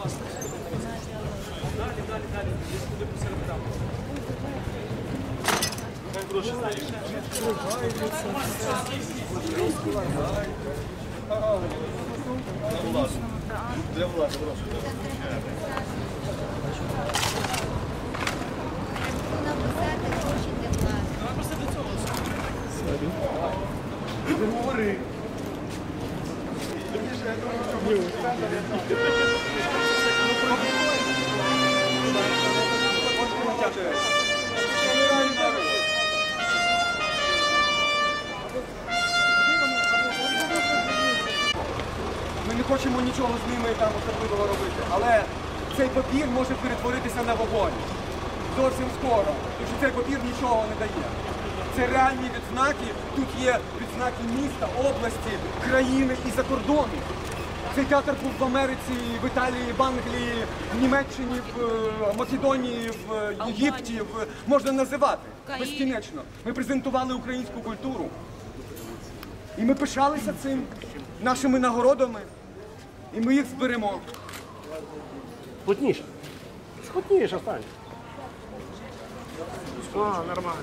Далі, далі, далі. Ми не хочемо нічого з ними там особливого робити, але цей папір може перетворитися на вогонь. Зовсім скоро. Тому що цей папір нічого не дає. Це реальні відзнаки. Тут є відзнаки міста, області, країни і за. Цей театр був в Америці, в Італії, в Англії, в Німеччині, в е, Македонії, в е, Єгипті, в... можна називати безкінечно. Ми презентували українську культуру. І ми пишалися цим нашими нагородами. І ми їх зберемо. Плотніше. Плотніше стань. А, нормально.